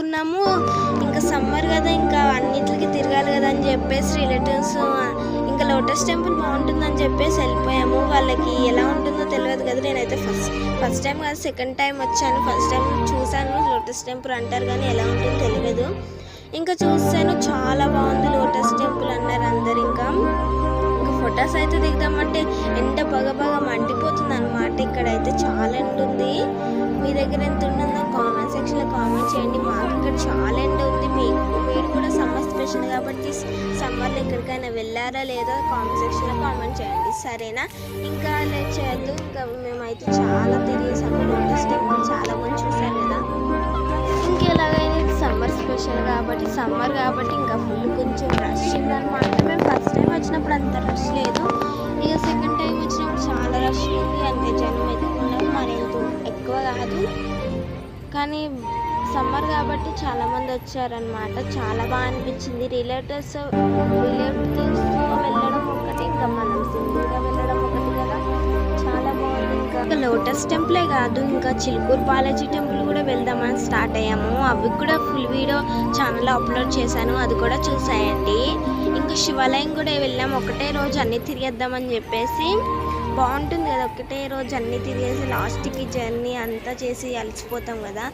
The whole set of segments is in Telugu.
వచ్చేసాము ఇంకా సమ్మర్ కదా ఇంకా అన్నిటికి తిరగాలి కదా అని చెప్పేసి రిలేటివ్స్ ఇంకా లోటస్ టెంపుల్ బాగుంటుందని చెప్పేసి వెళ్ళిపోయాము. వాళ్ళకి ఎలా ఉంటుందో తెలియదు కదా నేనైతే ఫస్ట్ ఫస్ట్ టైం కాదు సెకండ్ టైం వచ్చాను. ఫస్ట్ టైం చూశాను లోటస్ టెంపుల్ అంటారు కానీ ఎలా ఉంటుందో తెలియదు. ఇంకా చూసాను చాలా బాగుంది లోటస్ టెంపుల్ అన్నారు అందరు ఇంకా. ఇంకా ఫొటోస్ అయితే దిగుదామంటే ఎండ బాగా బాగా మండిపోతుంది అనమాట ఇక్కడైతే చాలా ఎండుంది. మీ దగ్గర ఎంత చేయండి. మాకు ఇక్కడ చాలా ఎండ ఉంది. మీకు మీరు కూడా సమ్మర్ స్పెషల్ కాబట్టి సమ్మర్లో ఎక్కడికైనా వెళ్ళారా లేదా కామెంట్ సెక్షన్లో కామెంట్ చేయండి. సరేనా? ఇంకా లేట్ చేయొద్దు. ఇంకా మేమైతే చాలా తిరిగేసాము లోటస్ టెంపుల్ చాలా మంది చూసాం కదా. ఇంకెలాగైనా ఇది సమ్మర్ స్పెషల్ కాబట్టి సమ్మర్ కాబట్టి ఇంకా ఫుల్ కొంచెం రష్ ఉందన్నమాట. మేము ఫస్ట్ టైం వచ్చినప్పుడు అంత రష్ లేదు. ఇక సెకండ్ టైం వచ్చినప్పుడు చాలా రష్ ఉంది. అంతే జనం అయితే ఉన్నారు. మరి ఎక్కువ కాదు. కానీ సమ్మర్ కాబట్టి చాలా మంది వచ్చారనమాట చాలా బాగా అనిపించింది. రిలేటివ్స్ రిలేటివ్స్తో వెళ్ళడం ఒకటి ఇంకా మనం సింగిల్గా వెళ్ళడం ఒకటి కదా. చాలా బాగుంది ఇంకా లోటస్ టెంపులే కాదు ఇంకా చిలుకూరు బాలాజీ టెంపుల్ కూడా వెళ్దామని స్టార్ట్ అయ్యాము. అవి కూడా ఫుల్ వీడియో ఛానల్లో అప్లోడ్ చేశాను. అది కూడా చూసాయండి. ఇంకా శివాలయం కూడా వెళ్ళాము. ఒకటే రోజు అన్నీ తిరిగేద్దామని చెప్పేసి. బాగుంటుంది కదా. ఒకటే రోజు అన్ని తిరిగేసి లాస్ట్కి జర్నీ అంతా చేసి అలసిపోతాం కదా.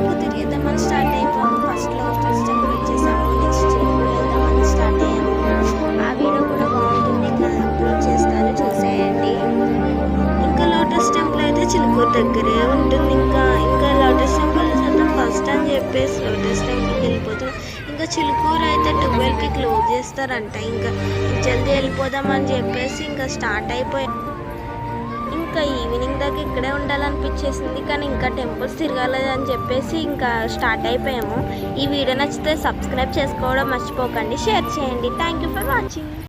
ఇంకా తిరిగేద్దామని స్టార్ట్ అయిపోయాము ఫస్ట్ లోటస్ టెంపుల్ వచ్చేసాము? నెక్స్ట్ వెళ్దామని స్టార్ట్ అయ్యాము? ఆ వీడియో కూడా బాగుంటుంది. ఇంకా అప్లోడ్ చేస్తాను చూసేయండి. ఇంకా లోటస్ టెంపుల్ అయితే చిలుకూరు దగ్గరే ఉంటుంది. ఇంకా ఇంకా లోటస్ టెంపుల్ చూద్దాం. ఫస్ట్ అని చెప్పేసి లోటస్ టెంపుల్కి వెళ్ళిపోతాం. ఇంకా చిలుకూరు అయితే ట్వెల్వ్కి క్లోజ్ చేస్తారంట. ఇంకా జల్దీ వెళ్ళిపోదాం అని చెప్పేసి ఇంకా స్టార్ట్ అయిపోయి ఇంకా ఈవినింగ్ దాకా ఇక్కడే ఉండాలనిపించేసింది కానీ ఇంకా టెంపుల్స్ తిరగాలని అని చెప్పేసి ఇంకా స్టార్ట్ అయిపోయాము. ఈ వీడియో నచ్చితే సబ్స్క్రైబ్ చేసుకోవడం మర్చిపోకండి షేర్ చేయండి. Thank you for watching